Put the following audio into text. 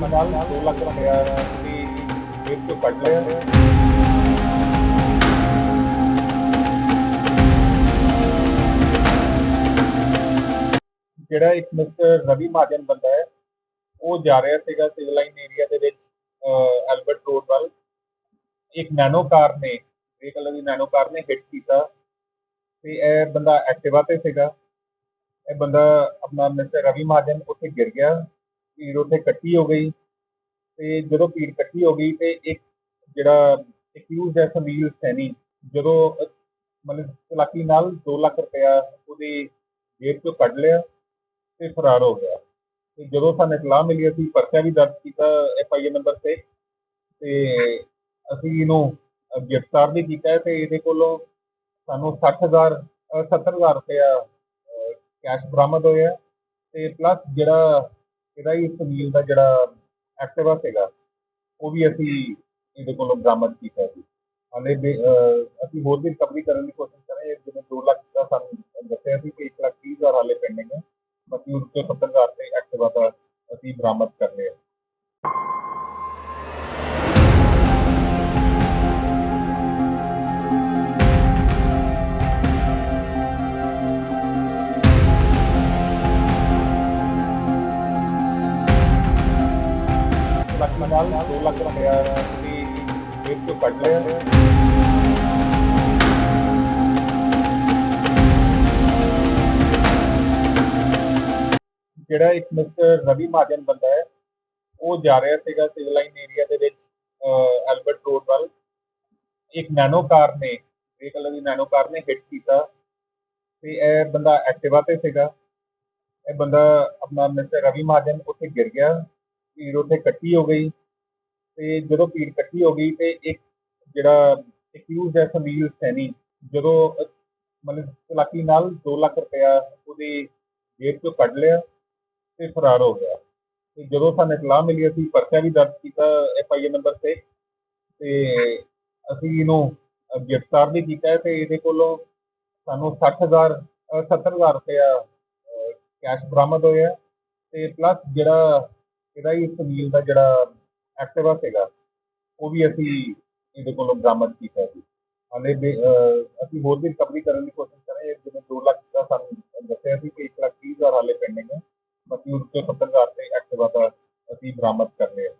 ਲੱਖ ਨਾਲ 2 ਲੱਖ ਰੁਪਇਆ ਦੀ ਜੇਬ ਤੋਂ ਕੱਢ ਲਿਆ। ਜਿਹੜਾ ਇੱਕ ਮਿਸਟਰ ਰਵੀ ਮਹਾਜਨ ਬੰਦਾ ਹੈ, ਉਹ ਜਾ ਰਿਹਾ ਸੀਗਾ ਸਿਵਲ ਲਾਈਨ ਏਰੀਆ ਦੇ ਵਿੱਚ ਐਲਬਰਟ ਰੋਡ ਵੱਲ। ਇੱਕ ਨੈਨੋ ਕਾਰ ਨੇ ਗ੍ਰੇ ਕਲਰ ਦੀ ਨੈਨੋ ਕਾਰ ਨੇ ਹਿੱਟ ਕੀਤਾ। ਤੇ ਇਹ ਬੰਦਾ ਐਕਟਿਵਾ ਤੇ ਸੀਗਾ। ਇਹ ਬੰਦਾ ਆਪਣਾ ਮਿਸਟਰ ਰਵੀ ਮਹਾਜਨ ਉੱਥੇ ਗਿਰ ਗਿਆ। ਭੀੜ ਉੱਥੇ ਇਕੱਠੀ ਹੋ ਗਈ ਤੇ ਜਦੋਂ ਭੀੜ ਇਕੱਠੀ ਹੋ ਗਈ ਤੇ ਇੱਕ ਜਿਹੜਾ ਅਕਿਊਜ਼ ਹੈ ਸੰਦੀਪ ਸੈਣੀ ਜਦੋਂ ਮਤਲਬ ਚਲਾਕੀ ਨਾਲ 2 ਲੱਖ ਰੁਪਇਆ ਉਹਦੀ ਜੇਬ ਤੋਂ ਕੱਢ ਲਿਆ ਤੇ ਫਰਾਰ ਹੋ ਗਿਆ। ਤੇ ਜਦੋਂ ਸਾਨੂੰ ਇਤਲਾਹ ਮਿਲੀ ਅਸੀਂ ਪਰਚਾ ਵੀ ਦਰਜ ਕੀਤਾ ਐਫ ਆਈ ਆਰ ਨੰਬਰ ਤੇ ਤੇ ਅਸੀਂ ਇਹਨੂੰ ਗ੍ਰਿਫਤਾਰ ਵੀ ਕੀਤਾ ਤੇ ਇਹਦੇ ਕੋਲੋਂ ਸਾਨੂੰ 60000 ਅਹ, 70000 ਰੁਪਇਆ ਕੈਸ਼ ਬਰਾਮਦ ਹੋਇਆ ਤੇ ਪਲੱਸ ਜਿਹੜਾ ਇਹਦਾ ਹੀ ਸੁਨੀਲ ਦਾ ਜਿਹੜਾ ਐਕਟਿਵਾ ਸੀਗਾ, ਉਹ ਵੀ ਅਸੀਂ ਇਹਦੇ ਕੋਲੋਂ ਬਰਾਮਦ ਕੀਤਾ ਸੀ ਹਾਲੇ ਅਸੀਂ ਹੋਰ ਵੀ ਰਿਕਵਰੀ ਕਰਨ ਦੀ ਕੋਸ਼ਿਸ਼ ਕਰ ਰਹੇ ਹਾਂ। ਜਿਵੇਂ 2 ਲੱਖ ਦਾ ਸਾਨੂੰ ਦੱਸਿਆ ਸੀ ਕਿ 1 ਲੱਖ 30 ਹਜ਼ਾਰ ਹਾਲੇ ਪੈਂਡਿੰਗ ਹੈ। ਬਾਕੀ ਉਸ ਤੋਂ 70000 ਤੇ ਐਕਟਿਵਾ ਦਾ ਅਸੀਂ ਬਰਾਮਦ ਕਰ ਲਿਆ ਨਾਲ 2 ਲੱਖ ਰੁਪਇਆ ਦੀ ਜੇਬ ਤੋਂ ਕੱਢ ਲਿਆ ਜਿਹੜਾ ਇੱਕ ਮਿਸਟਰ ਰਵੀ ਮਹਾਜਨ ਬੰਦਾ ਹੈ, ਉਹ ਜਾ ਰਿਹਾ ਸੀਗਾ ਸਿਵਲ ਲਾਈਨ ਏਰੀਆ ਦੇ ਵਿੱਚ ਐਲਬਰਟ ਰੋਡ ਵੱਲ। ਇੱਕ ਨੈਨੋ ਕਾਰ ਨੇ ਗ੍ਰੇ ਕਲਰ ਦੀ ਨੈਨੋ ਕਾਰ ਨੇ ਹਿੱਟ ਕੀਤਾ। ਤੇ ਇਹ ਬੰਦਾ ਐਕਟਿਵਾ ਤੇ ਸੀਗਾ। ਇਹ ਬੰਦਾ ਆਪਣਾ ਮਿਸਟਰ ਰਵੀ ਮਹਾਜਨ ਉੱਥੇ ਗਿਰ ਗਿਆ। ਭੀੜ ਉੱਥੇ ਇਕੱਠੀ ਹੋ ਗਈ ਤੇ ਜਦੋਂ ਭੀੜ ਇਕੱਠੀ ਹੋ ਗਈ ਤੇ ਇੱਕ ਜਿਹੜਾ ਅਕਿਊਜ਼ ਹੈ ਸੰਦੀਪ ਸੈਣੀ ਜਦੋਂ ਮਤਲਬ ਚਲਾਕੀ ਨਾਲ 2 ਲੱਖ ਰੁਪਇਆ ਉਹਦੀ ਜੇਬ ਤੋਂ ਕੱਢ ਲਿਆ ਤੇ ਫਰਾਰ ਹੋ ਗਿਆ। ਤੇ ਜਦੋਂ ਸਾਨੂੰ ਇਤਲਾਹ ਮਿਲੀ ਅਸੀਂ ਪਰਚਾ ਵੀ ਦਰਜ ਕੀਤਾ ਐਫ ਆਈ ਆਰ ਨੰਬਰ ਤੇ ਤੇ ਅਸੀਂ ਇਹਨੂੰ ਗ੍ਰਿਫਤਾਰ ਵੀ ਕੀਤਾ ਤੇ ਇਹਦੇ ਕੋਲੋਂ ਸਾਨੂੰ 60000 ਅਹ, 70000 ਰੁਪਇਆ ਕੈਸ਼ ਬਰਾਮਦ ਹੋਇਆ ਤੇ ਪਲੱਸ ਜਿਹੜਾ ਇਹਦਾ ਹੀ ਸੁਨੀਲ ਦਾ ਜਿਹੜਾ ਐਕਟਿਵਾ ਸੀਗਾ, ਉਹ ਵੀ ਅਸੀਂ ਇਹਦੇ ਕੋਲੋਂ ਬਰਾਮਦ ਕੀਤਾ ਸੀ ਹਾਲੇ ਅਸੀਂ ਹੋਰ ਵੀ ਰਿਕਵਰੀ ਕਰਨ ਦੀ ਕੋਸ਼ਿਸ਼ ਕਰ ਰਹੇ ਹਾਂ। ਜਿਵੇਂ 2 ਲੱਖ ਦਾ ਸਾਨੂੰ ਦੱਸਿਆ ਸੀ ਕਿ 1 ਲੱਖ 30 ਹਜ਼ਾਰ ਹਾਲੇ ਪੈਂਡਿੰਗ ਹੈ। ਬਾਕੀ ਉਸ ਤੋਂ 70000 ਤੇ ਐਕਟਿਵਾ ਦਾ ਅਸੀਂ ਬਰਾਮਦ ਕਰ ਲਿਆ